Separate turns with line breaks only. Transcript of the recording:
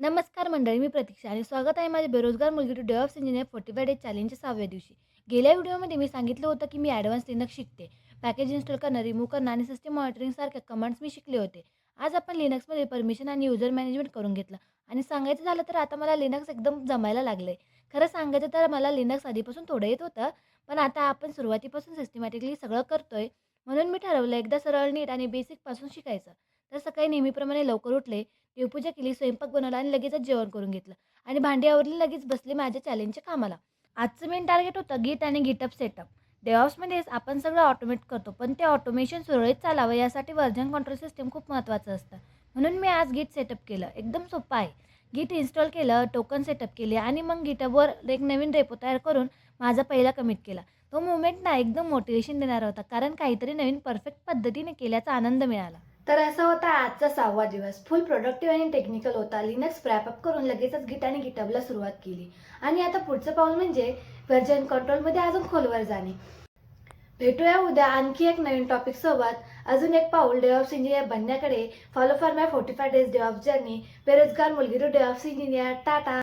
नमस्कार मंडळी मी प्रतीक्षा आणि स्वागत आहे माझ्या बेरोजगार मुलगी to DevOps engineer forty five day चॅलेंजच्या सहाव्या दिवशी. गेल्या व्हिडिओमध्ये मी सांगितलं होतं की मी ॲडव्हान्स लिनक्स शिकते. पॅकेज इन्स्टॉल करणं रिमूव्ह करणं आणि सिस्टम मॉनिटरिंग सारख्या कमांड्स मी शिकले होते. आज आपण लिनक्समध्ये परमिशन आणि युजर मॅनेजमेंट करून घेतलं. आणि सांगायचं झालं तर आता मला लिनक्स एकदम जमायला लागलं आहे खरं सांगायचं तर मला लिनक्स आधीपासून थोडं येत होतं पण आता आपण सुरुवातीपासून सिस्टमॅटिकली सगळं करतोय. म्हणून मी ठरवलं एकदा सरळ नीट आणि बेसिकपासून शिकायचं. तर सकाळी नेहमीप्रमाणे लवकर उठले देवपूजा केली स्वयंपाक बनवला आणि लगेचच जेवण करून घेतलं. आणि भांडी आवरली लगेच बसले माझ्या चॅलेंजच्या कामाला. आजचं मेन टार्गेट होतं गीट आणि गिटअप सेटअप डेव्हॉप्समध्येच आपण सगळं ऑटोमेट करतो पण ते ऑटोमेशन सुरळीत चालावं यासाठी व्हर्जन कंट्रोल सिस्टीम खूप महत्त्वाचं असतं. म्हणून मी आज गीट सेटअप केलं. एकदम सोपं आहे. गीट इन्स्टॉल केलं टोकन सेटअप केले आणि मग गिटअपवर एक नवीन रेपो तयार करून माझा पहिला कमिट केला. तो मुवमेंट ना एकदम मोटिवेशन देणारा होता कारण काहीतरी नवीन परफेक्ट पद्धतीने केल्याचा आनंद मिळाला. तर असा होता आजचा सहावा दिवस. फुल प्रोडक्टिव्ह आणि टेक्निकल होता. लिनक्स रॅपअप करून लगेचच गिट आणि गिटअपला सुरुवात केली. आणि आता पुढचं पाऊल म्हणजे व्हर्जन कंट्रोलमध्ये अजून खोलवर जाणे. भेटूया उद्या आणखी एक नवीन टॉपिक सोबत. अजून एक पाऊल DevOps engineer बनण्याकडे. Follow for my forty five days DevOps journey बेरोजगार मुलगी टू डेव्हॉप्स इंजिनियर टाटा!